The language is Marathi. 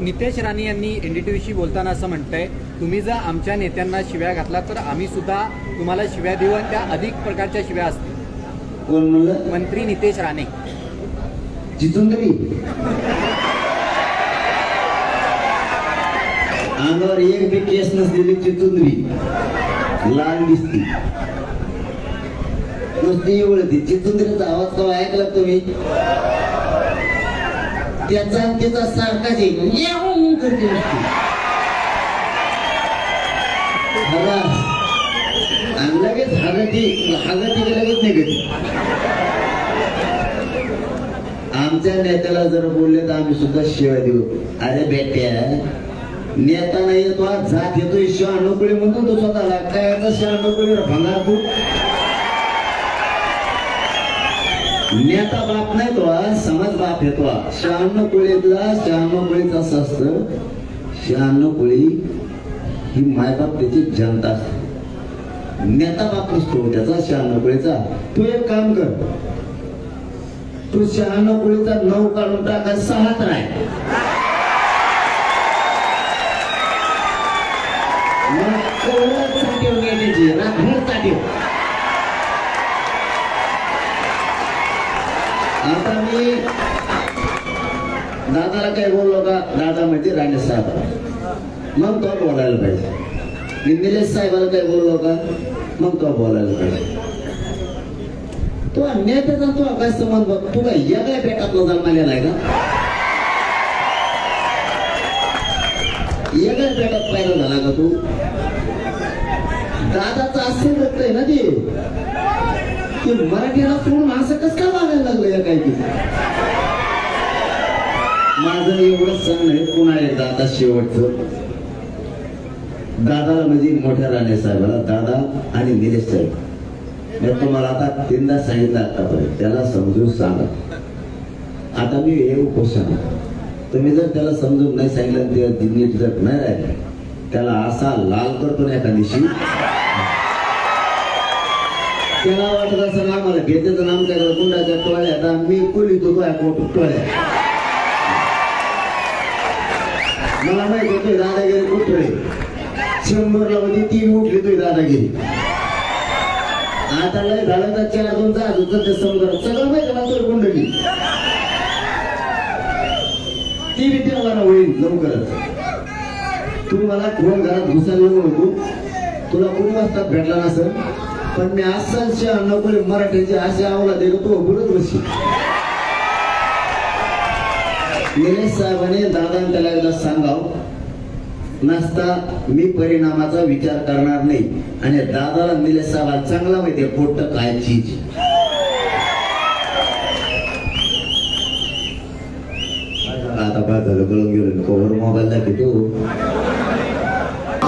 नितेश राणे यांनी एनडीटीव्हीशी बोलताना असं म्हणतंय तुम्ही जर आमच्या नेत्यांना शिव्या घातला तर आम्ही सुद्धा तुम्हाला शिव्या देऊ आणि त्या अधिक प्रकारच्या शिव्या असतील. मंत्री नितेश राणे. जिथून तरी. अंगावर एक बी केस नसलेली चिचुंदरी लाल दिसती. नुसती एवढी चिचुंदरीचा आवाज कवा ऐकला तुम्ही? त्याचा आणि त्याचा सारखाच आहे याहू हो, हो, करते आणि लगेच हागती हागती की लगेच निघते आमच्या नेत्याला जर बोलले तर आम्ही सुद्धा शिवाय देऊ. अरे बेट्या नेता नाही येतो आज जात येतोय. शहाणुकुळी म्हणून तो स्वतःला. काय याचा शहाणुकुळी भंगार तू? नेता बाप नाही तो आज समाज बाप येतो शहाण्णव कुळीतला शहाण्णव कुळीच असं असतं शहाण्णव कुळी ही मायबाप त्याची जनता असते. नेता बाप नसतो त्याचा शहाण्णव कुळीचा. तू एक काम कर. तू शहाण्णव कुळीचा नऊ काढून टाका सहाच राय मग आता मी दादाला काय बोललो का? दादा म्हणजे राणे साहेब मग तो बोलायला पाहिजे. मी निलेश साहेबाला काय बोललो का? मग तो बोलायला पाहिजे. तो नेत्याचा तू काय संबंध बघ तू काय वेगळ्या पेटातला जन्मालेला आहे का? वेगळ्या पेटात पाहिला झाला का तू? दादाचं असेल रक्त आहे ना ते. ते मराठीला सोडून माणसं कस काय वागायला लागलं या काही तिथे माझं एवढं सण आहे पुन्हा एकदा आता शेवटचं. दादाला म्हणजे मोठ्या राणे साहेबाला दादा आणि निलेश साहेब. मी तुम्हाला आता तीनदा सांगितलं आतापर्यंत. त्याला समजून सांगा. आता मी हे उपोषण तुम्ही जर त्याला समजून नाही सांगितलं ते नीट जर नाही राहिले त्याला असा लाल करतो ना एका दिवशी. त्याला वाटत असं ना मला घेतेचं नाम काय गुंडाच्या टोळ्यात आता मी कुली तो काय मोठं टोळ्या. मला माहीत होतोय दादागिरी कुठे शंभरला म्हणजे होती तीन उठली तुझी दादागिरी. आता लय झालं तर चार दोन जात होत ते समजा सगळं माहिती ना तुझी कुंडली ती बी मला होईल लवकरच. तू मला कोण घरात घुसायला नको तुला कोणी वाजता भेटला नसेल? पण मी असाच नोकरी मराठीचे असे आवला दिलो तो बोलत बशी निलेश साहेबांनी दादा त्याला एकदा सांगाव नसता मी परिणामाचा विचार करणार नाही. आणि दादाला निलेश साहेबाला चांगला माहितीये पोट काय चीज. आता काय झालं कळून गेलो कवर मोबाईल दाखवतो.